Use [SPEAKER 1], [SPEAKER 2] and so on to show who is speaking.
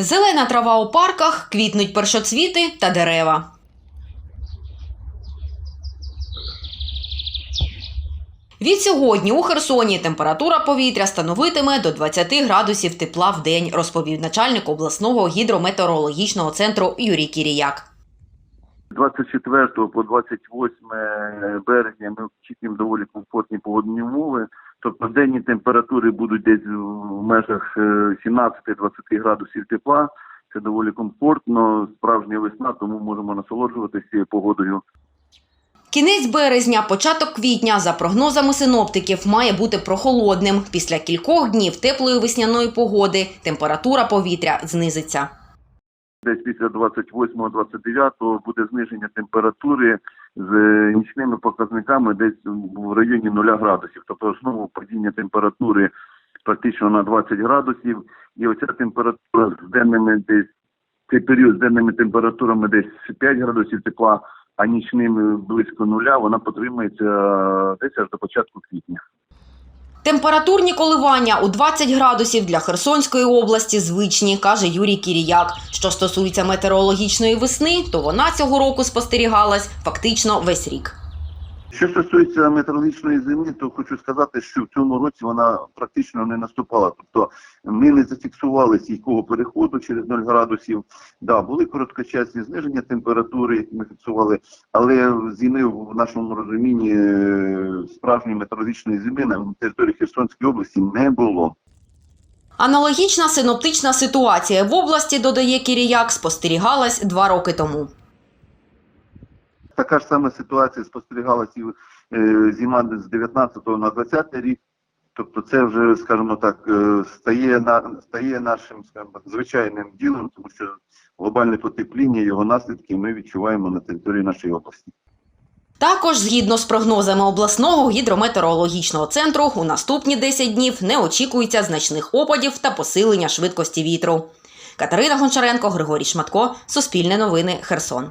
[SPEAKER 1] Зелена трава у парках, квітнуть першоцвіти та дерева. Від сьогодні у Херсоні температура повітря становитиме до 20 градусів тепла в день, розповів начальник обласного гідрометеорологічного центру Юрій Кіріяк.
[SPEAKER 2] З 24 по 28 березня ми очікуємо доволі комфортні погодні умови. Тобто денні температури будуть десь в межах е, 17-20 градусів тепла. Це доволі комфортно, справжня весна, тому можемо насолоджуватися цією погодою.
[SPEAKER 1] Кінець березня, початок квітня, за прогнозами синоптиків, має бути прохолодним. Після кількох днів теплої весняної погоди температура повітря знизиться.
[SPEAKER 2] Десь після 28-29 буде зниження температури з нічними показниками десь в районі 0 градусів. Тобто знову падіння температури практично на 20 градусів. І оця температура з денними десь цей період з денними температурами десь 5 градусів тепла, а нічними близько нуля, вона потримається десь аж до початку квітня.
[SPEAKER 1] Температурні коливання у 20 градусів для Херсонської області звичні, каже Юрій Кіріяк. Що стосується метеорологічної весни, то вона цього року спостерігалась фактично весь рік.
[SPEAKER 2] Що стосується метеорологічної зими, то хочу сказати, що в цьому році вона практично не наступала. Тобто ми не зафіксували стійкого переходу через 0 градусів. Да, були короткочасні зниження температури, які ми фіксували, але зими в нашому розумінні е, справжньої метеорологічної зими на території Херсонської області не було.
[SPEAKER 1] Аналогічна синоптична ситуація в області, додає Кіріяк, спостерігалась два роки тому.
[SPEAKER 2] Така ж сама ситуація спостерігалася і е, зима з 19 на 20 рік. Тобто це вже, скажімо так, е, стає на стає нашим скажімо, звичайним ділом, тому що глобальне потепління, його наслідки ми відчуваємо на території нашої області.
[SPEAKER 1] Також, згідно з прогнозами обласного гідрометеорологічного центру, у наступні 10 днів не очікується значних опадів та посилення швидкості вітру. Катерина Гончаренко, Григорій Шматко, Суспільне новини, Херсон.